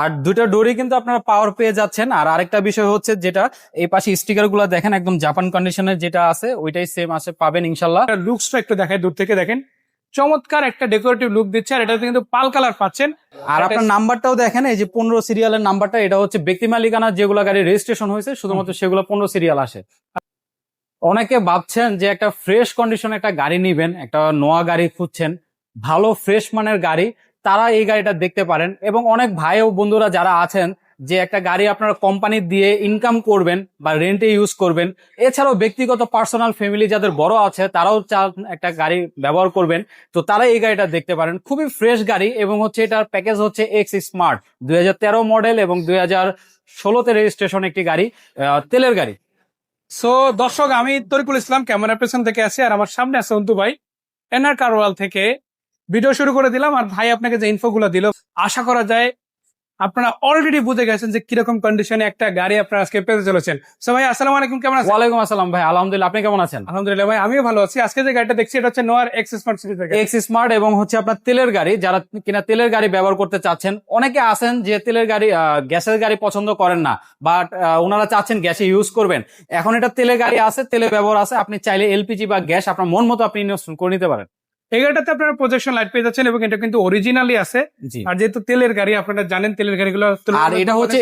আর দুইটা ডোরই কিন্তু আপনারা পাওয়ার পেয়ে যাচ্ছেন। আর আরেকটা বিষয় হচ্ছে যেটা এই পাশে স্টিকারগুলো দেখেন একদম জাপান কন্ডিশনের যেটা আছে ওইটাই সেম আছে পাবেন ইনশাল্লাহ। লুকসটা একটু দেখায় দূর থেকে দেখেন। চমৎকার একটা ডেকোরেটিভ লুক দিচ্ছে আর এটাতে কিন্তু পাল কালার পাচ্ছেন। আর আপনার নাম্বারটাও দেখেন এই যে পনেরো সিরিয়ালের নাম্বারটা এটা হচ্ছে ব্যক্তি মালিকানা যেগুলো গাড়ি রেজিস্ট্রেশন হয়েছে শুধুমাত্র সেগুলো পনেরো সিরিয়াল আসে। অনেকে ভাবছেন যে একটা ফ্রেশ কন্ডিশনে একটা গাড়ি নিবেন একটা নোয়া গাড়ি খুঁজছেন ভালো ফ্রেশ মানের গাড়ি তারা এই গাড়িটা দেখতে পারেন এবং অনেক ভাই ও বন্ধুরা যারা আছেন যে একটা গাড়ি আপনারা কোম্পানি দিয়ে ইনকাম করবেন বা রেন্টে ইউজ করবেন, এছাড়াও ব্যক্তিগত পার্সোনাল ফ্যামিলি যাদের বড় আছে তারাও চান একটা গাড়ি ব্যবহার করবেন। তো তারা এই গাড়িটা দেখতে পারেন। খুবই ফ্রেশ গাড়ি এবং হচ্ছে এটার প্যাকেজ হচ্ছে এক্স স্মার্ট দুই হাজার তেরো মডেল এবং দুই হাজার ষোলোতে রেজিস্ট্রেশন একটি গাড়ি তেলের গাড়ি। সো দর্শক, আমি তরিকুল ইসলাম ক্যামেরা পেছন থেকে আছি আর আমার সামনে আছে অন্তু ভাই এনআর কারওয়াল থেকে ভিডিও শুরু করে দিলাম আর ভাই আপনাকে যে ইনফো গুলো দিল আশা করা যায় আপনারা অলরেডি বুঝে গেছেন যে কীরকম কন্ডিশনে একটা গাড়ি আপনারা আজকে পেতে চলেছেন। সো ভাই আসসালামু আলাইকুম কেমন আছেন? ওয়ালাইকুম আসসালাম ভাই আলহামদুলিল্লাহ আপনি কেমন আছেন? আলহামদুলিল্লাহ ভাই আমিও ভালো আছি। আজকে যে গাড়িটা দেখছি এটা হচ্ছে নোয়ার এক্স স্মার্ট সিরিজ থেকে। এক্স স্মার্ট এবং হচ্ছে আপনার তেলের গাড়ি যারা কিনা তেলের গাড়ি ব্যবহার করতে চাচ্ছেন অনেকে আছেন যে তেলের গাড়ি আহ, গ্যাসের গাড়ি পছন্দ করেন না বাট ওনারা চাচ্ছেন গ্যাসে ইউজ করবেন। এখন এটা তেলের গাড়ি আছে তেলের ব্যবহার আছে আপনি চাইলে এলপিজি বা গ্যাস আপনার মন মতো আপনি ইনস্টল করে নিতে পারেন। এই গাড়িটাতে আপনারা প্রজেকশন লাইট পেয়ে যাচ্ছেন এবং এটা কিন্তু অরিজিনালি আছে। আর যেহেতু তেলের গাড়ি আপনারা জানেন তেলের গাড়িগুলো আর এটা হচ্ছে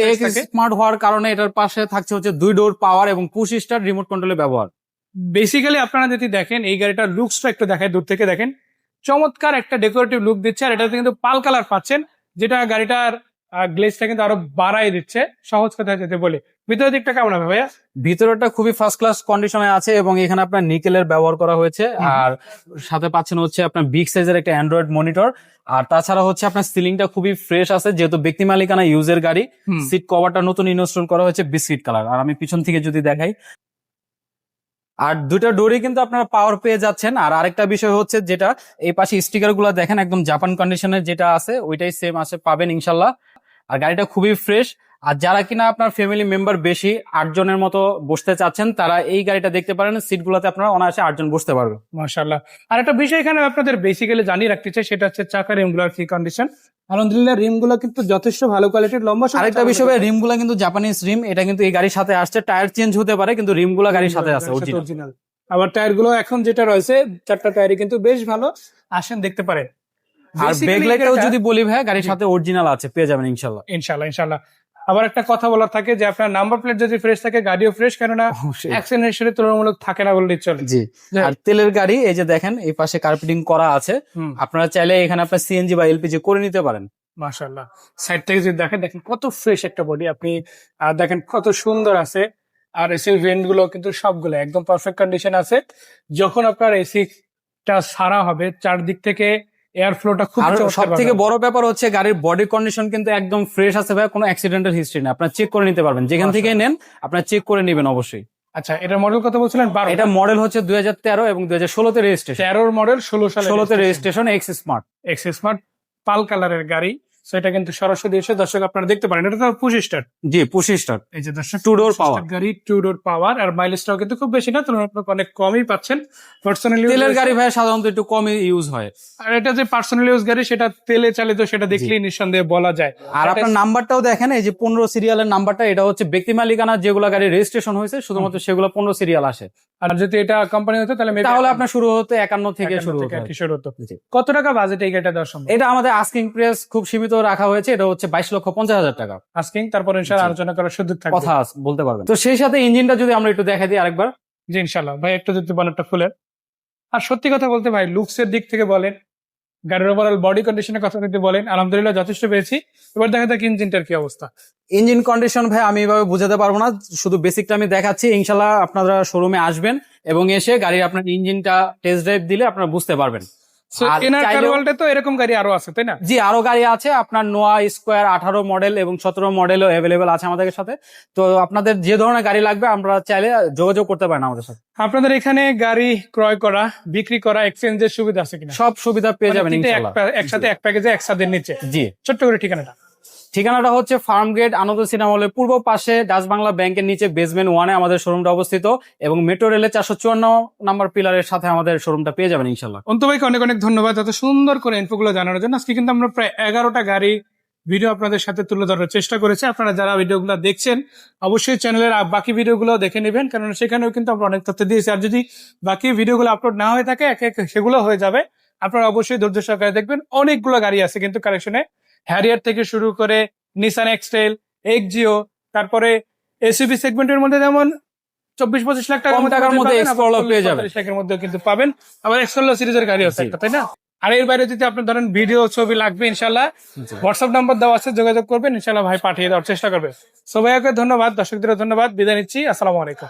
স্মার্ট হওয়ার কারণে এটার পাশে থাকছে হচ্ছে দুই ডোর পাওয়ার এবং পুশ স্টার রিমোট কন্ট্রোলের ব্যবহার। বেসিক্যালি আপনারা যদি দেখেন এই গাড়িটার লুকসটা একটু দেখায় দূর থেকে দেখেন। চমৎকার একটা ডেকোরেটিভ লুক দিচ্ছে আর এটাতে কিন্তু পাল কালার পাচ্ছেন যেটা গাড়িটার গ্লেজটা কিন্তু আরও বাড়াই দিচ্ছে। সহজ কথা যেতে বলে। ভিতরের দিকটা কেমন হবে ভাইয়া? ভিতরটা খুবই ফার্স্ট ক্লাস কন্ডিশনে আছে এবং এখানে আপনার নিকেলের ব্যবহার করা হয়েছে। আর সাথে পাচ্ছেন হচ্ছে আপনার বিগ সাইজের একটা অ্যান্ড্রয়েড মনিটর আর তাছাড়া হচ্ছে আপনার সিলিংটা খুবই ফ্রেশ আছে যেহেতু ব্যক্তি মালিকানা ইউজের গাড়ি। সিট কভারটা নতুন ইনস্টল করা হয়েছে বিস্কিট কালার আর আমি পিছন থেকে যদি দেখাই। আর দুটা ডোরই কিন্তু আপনারা পাওয়ার পেয়ে যাচ্ছেন। আর আরেকটা বিষয় হচ্ছে যেটা এই পাশে স্টিকারগুলো দেখেন একদম জাপান কন্ডিশনের যেটা আছে ওইটাই সেম আছে পাবেন ইনশাল্লাহ। আর গাড়িটা খুবই ফ্রেশ আর যারা কিনা আপনার ফ্যামিলি মেম্বার বেশি আট জনের মতো বসতে চাচ্ছেন তারা এই গাড়িটা দেখতে পারেন। সিট গুলাতে আপনারা অনায়াসে আটজন বসতে পারবে মাশাল্লাহ আর একটা বিষয় এখানে আপনাদের বেসিক্যালি জানিয়ে রাখতে চাই সেটা হচ্ছে চাকার রিমগুলোর কি কন্ডিশন আলহামদুলিল্লাহ রিমগুলো কিন্তু যথেষ্ট ভালো কোয়ালিটির লম্বা আরেকটা বিষয় পারবেন। রিমগুলা কিন্তু জাপানিজ রিম এটা কিন্তু এই গাড়ির সাথে আসছে। টায়ার চেঞ্জ হতে পারে কিন্তু রিমগুলা গাড়ির সাথে আছে অরিজিনাল আবার টায়ারগুলো এখন যেটা রয়েছে চারটা টায়ারই কিন্তু বেশ ভালো। আসেন দেখতে পারেন। আর ব্যাক লাইটটাও যদি বলি ভাই গাড়ির সাথে অরিজিনাল আছে পেয়ে যাবেন ইনশাল্লাহ। ইনশাল্লাহ ইনশাল্লাহ। আবার একটা কথা বলার থাকে যে আপনার নাম্বার প্লেট যদি ফ্রেশ থাকে গাড়িও ফ্রেশ কেননা অ্যাক্সিডেন্ট হিসেবে তুলনামূলক থাকে না বললেই চলে। জি আর তেলের গাড়ি এই যে দেখেন এই পাশে কার্পেটিং করা আছে। আপনারা চাইলে এখানে আপনার সিএনজি বা এলপিজি করে নিতে পারেন। মাশাল্লাহ সাইড থেকে যদি দেখেন দেখেন কত ফ্রেশ একটা বডি আপনি দেখেন কত সুন্দর আছে। আর এসির ভেন্টগুলো কিন্তু সবগুলো একদম পারফেক্ট কন্ডিশন আছে। যখন আপনার এসিটা সারা হবে চারদিক থেকে এয়ার ফ্লোটা খুব সব থেকে বড় ব্যাপার হচ্ছে গাড়ির বডি কন্ডিশন কিন্তু একদম ফ্রেশ আছে ভাই কোনো অ্যাক্সিডেন্টাল হিস্ট্রি নেই। আপনার চেক করে নিতে পারবেন। যেখান থেকে নেন আপনার চেক করে নেবেন অবশ্যই। আচ্ছা এটার মডেল কত বলছিলেন? বারো। এটা মডেল হচ্ছে দুই হাজার তেরো এবং দুই হাজার ষোলোতে রেজিস্ট্রেশন তেরোর মডেল ষোলো সালে ষোলোতে registration X smart X smart পাল কালারের গাড়ি। So এটা কিন্তু সরাসরি এসে দর্শক আপনারা দেখতে পারেন। এটা তো পুশ স্টার্ট জি পুশি এই যে দর্শক push power. start গাড়ি টু ডোর পাওয়ার আর মাইলেজটাও কিন্তু খুব বেশি না তুলনামূলক অনেক কমই পাচ্ছেন। পার্সোনালি তেলের গাড়ি ভাই সাধারণত একটু কমই ইউজ হয়। আর এটা যে পার্সোনাল ইউজ গাড়ি সেটা তেলে চালিত সেটা দেখলেই নিঃসন্দেহে বলা যায়। আর আপনার নাম্বারটাও দেখেন এই যে পনেরো সিরিয়ালের নাম্বারটা এটা হচ্ছে ব্যক্তি মালিকানা যেগুলো গাড়ি রেজিস্ট্রেশন হয়েছে শুধুমাত্র সেগুলো পনেরো সিরিয়াল আসে। আর যদি এটা কোম্পানি হতো তাহলে তাহলে আপনার শুরু হতো একান্ন থেকে শুরু হতে। কত টাকা বাজেট এই গাড়িটা দেওয়া সম্ভব? এটা আমাদের আস্কিং প্রেস খুব সীমিত রাখা হয়েছে এটা হচ্ছে বাইশ লক্ষ পঞ্চাশ হাজার টাকা। আস্কিং তারপর ইনশাআল্লাহ আলোচনা করার সুযোগ থাকবে। কথা বলতে পারবেন। তো সেই সাথে ইঞ্জিনটা যদি আমরা একটু দেখা দিই আরেকবার। জি ইনশাআল্লাহ। ভাই একটু যদি বনেটটা খুলেন আর সত্যি কথা বলতে ভাই লুকস এর দিক থেকে বলেন গাড়ির ওভারঅল বডি কন্ডিশনের কথা যদি বলেন আলহামদুলিল্লাহ যথেষ্ট পেয়েছি। এবার দেখা যাক ইঞ্জিনটার কি অবস্থা। ইঞ্জিন কন্ডিশন ভাই আমি এভাবে বুঝাতে পারব না। শুধু বেসিকটা আমি দেখাচ্ছি ইনশাল্লাহ আপনারা শোরুমে আসবেন এবং এসে গাড়ির আপনার ইঞ্জিনটা টেস্ট ড্রাইভ দিলে আপনারা বুঝতে পারবেন। So, আর এনার চাইলেও- কারওয়ালটা তো এরকম গাড়ি আরও আছে তাই না? জি আরও গাড়ি আছে। আপনার নোয়া স্কোয়ার আঠারো মডেল এবং সতেরো মডেলও অ্যাভেলেবেল আছে আমাদের সাথে। তো আপনাদের যে ধরনের গাড়ি লাগবে আমরা চাইলে যোগাযোগ করতে পারেন আমাদের সাথে। আপনাদের এখানে গাড়ি ক্রয় করা বিক্রি করা এক্সচেঞ্জের সুবিধা আছে কিনা? সব সুবিধা পেয়ে মানে যাবেন একসাথে এক প্যাকেজে একসাথে নিচে। জি। ছোট্ট করে ঠিকানাটা। ঠিকানাটা হচ্ছে ফার্ম গেট আনন্দ সিনেমা হলের পূর্ব পাশে ডাচ বাংলা ব্যাংকের নিচে বেসমেন্ট ওয়ানে আমাদের শোরুমটা অবস্থিত এবং মেট্রো রেলের চারশো চুয়ান্ন নাম্বার পিলারের সাথে আমাদের শোরুমটা পেয়ে যাবেন ইনশাল্লাহ। অন্তু ভাইকে অনেক অনেক ধন্যবাদ এত সুন্দর করে ইনফোগুলো জানানোর জন্য। আজকে কিন্তু আমরা প্রায় এগারোটা গাড়ি ভিডিও আপনাদের সাথে তুলে ধরার চেষ্টা করেছি। আপনারা যারা ভিডিওগুলো দেখছেন, অবশ্যই চ্যানেলের বাকি ভিডিওগুলো দেখে নেবেন, কারণ সেখানেও কিন্তু আমরা অনেক তথ্য দিয়েছি। আর যদি বাকি ভিডিওগুলো আপলোড না হয়ে থাকে, একে একে সেগুলো হয়ে যাবে। আপনারা অবশ্যই ধৈর্য সহকারে দেখবেন। অনেকগুলো গাড়ি আছে কিন্তু কালেকশনে হ্যারিয়ার থেকে শুরু করে নিসান এক্সটেল এক্সজিও তারপরে এসইবি সেগমেন্টের মধ্যে যেমন চব্বিশ পঁচিশ লাখ টাকার টাকার মধ্যে পাবেন, পেয়ে যাবেন। লাখের মধ্যে কিন্তু পাবেন। আবার এক্সপ্লোর সিরিজের গাড়ি আছে একটা তাই না? আর এর বাইরে যদি আপনার ধরেন ভিডিও ছবি লাগবে ইনশাল্লাহ হোয়াটসঅ্যাপ নাম্বার দেওয়া আছে যোগাযোগ করবেন ইনশাল্লাহ ভাই পাঠিয়ে দেওয়ার চেষ্টা করবে। সবাইকে ধন্যবাদ দর্শকদের ধন্যবাদ বিদায় নিচ্ছি আসসালামু আলাইকুম।